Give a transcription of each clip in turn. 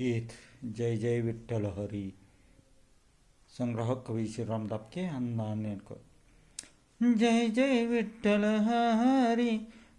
गीत जय जय विठ्ठल हरी. संग्राहक कवी श्रीराम दापके अण्णा नेरकर जय जय विठ्ठल हरी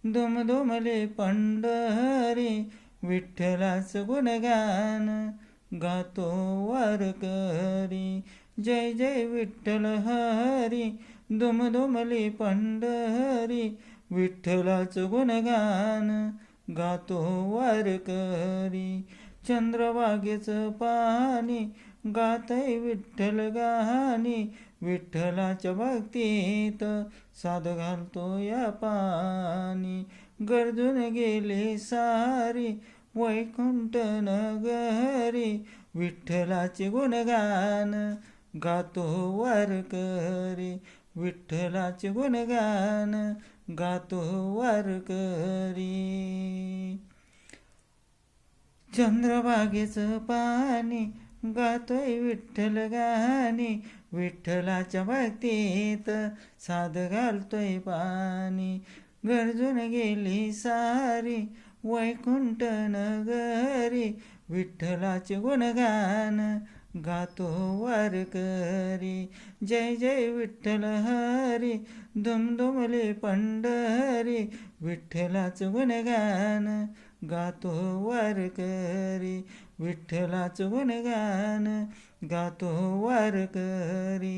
दुम दुमले पंढरी विठ्ठलाच गुणगान गातो वारकरी. जय जय विठ्ठल हरी दुम दुमली पंढरी विठ्ठलाच गुणगान गातो वारकरी. चंद्रवागेचं पाणी गातय विठ्ठल गाणी. विठ्ठलाच्या भक्तीत साध घालतो या पाणी. गरजून गेले सारी वैकुंठ नगरी. विठ्ठलाचे गुणगान गातो वारकरी. विठ्ठलाचे गुणगान गातो वारकरी. चंद्रभागेचं पाणी गातोय विठ्ठल गाणी. विठ्ठलाच्या भक्तीत साध घालतोय पाणी. गरजून गेली सारी वैकुंठ नगरी. विठ्ठलाचे गुणगान गातो वारकरी. जय जय विठ्ठल हरी दुमदुमले पंढरी. विठ्ठलाचं गुणगान गातो वारकरी विठ्ठलाचं गुणगान गातो वारकरी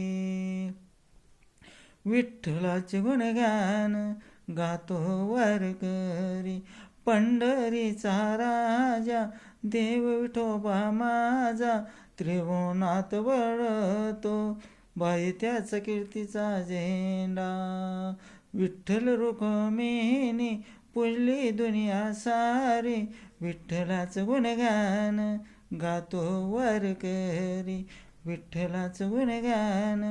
विठ्ठलाच गुणगान गातो वारकरी पंढरीचा राजा देव विठोबा माझा त्रिभुवनात वळतो बाई त्याचा कीर्तीचा झेंडा. विठ्ठल रुक्मिणी पुजली दुनिया सारी विठ्ठलाचं गुणगान गातो वारकरी विठ्ठलाचं गुणगान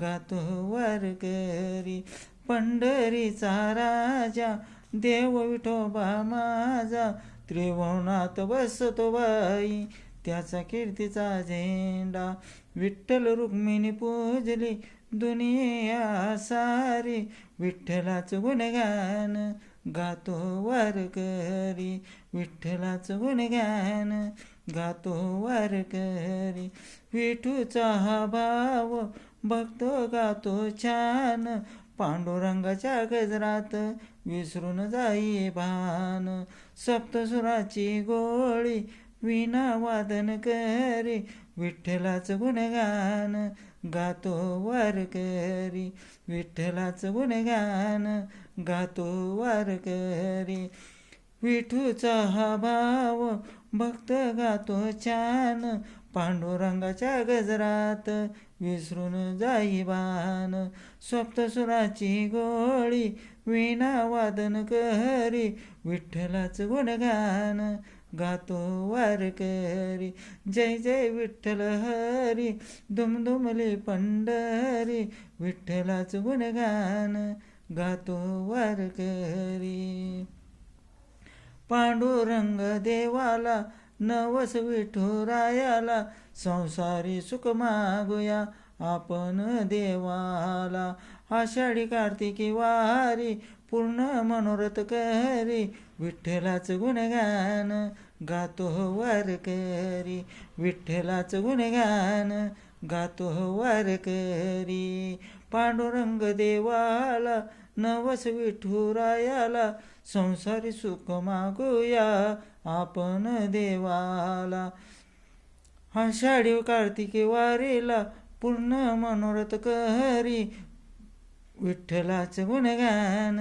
गातो वारकरी पंढरीचा राजा देव विठोबा माझा त्रिभुवनात बसतो बाई त्याचा कीर्तीचा झेंडा. विठ्ठल रुक्मिणी पूजली दुनिया सारी विठ्ठलाचं गुणगान गातो वारकरी विठ्ठलाचं गुणगान. गातो वारकरी विठूचा हा भाव बघतो गातो छान. पांडुरंगाच्या गजरात विसरून जाई भान. सप्तसुराची गोळी विना वादन करी विठ्ठलाचं गुणगान. गातो वारकरी विठ्ठलाचं गुणगान. गातो वारकरी विठूचा हा भाव भक्त गातो छान. पांडुरंगाच्या गजरात विसरून जाई बाण. सप्तसुराची गोळी वीणा वादन करी. विठ्ठलाचं गुणगान गातो वारकरी जय जय विठ्ठल हरी. दुमदुमले पंढरी. विठ्ठलाचं गुणगान गातो वारकरी पांडुरंग देवाला नवस विठुरायाला संसारी सुख मागूया आपण देवाला. आषाढी कार्तिकी वारी पूर्ण मनोरथ करी. विठ्ठलाचं गुणगान गातो वारकरी विठ्ठलाचं गुणगान गातो वारकरी पांडुरंग देवाला नवस विठुरायाला संसारी सुख मागूया आपण देवाला. आषाढी कार्तिकी वारीला पूर्ण मनोरथ करी विठ्ठलाचं गुणगान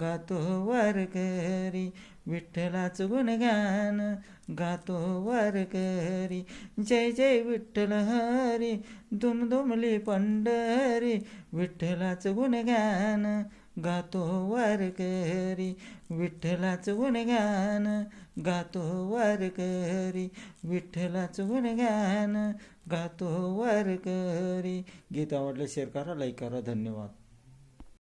गातो वारकरी विठ्ठलाचं गुणगान गातो वारकरी. जय जय विठ्ठल हरी दुमदुमली पंढरी. विठ्ठलाचं गुणगान गातो वारकरी. विठ्ठलाचं गुणगान गातो वारकरी. विठ्ठलाचं गुणगान गातो वारकरी. गीत आवडलं शेअर करा लाईक करा धन्यवाद.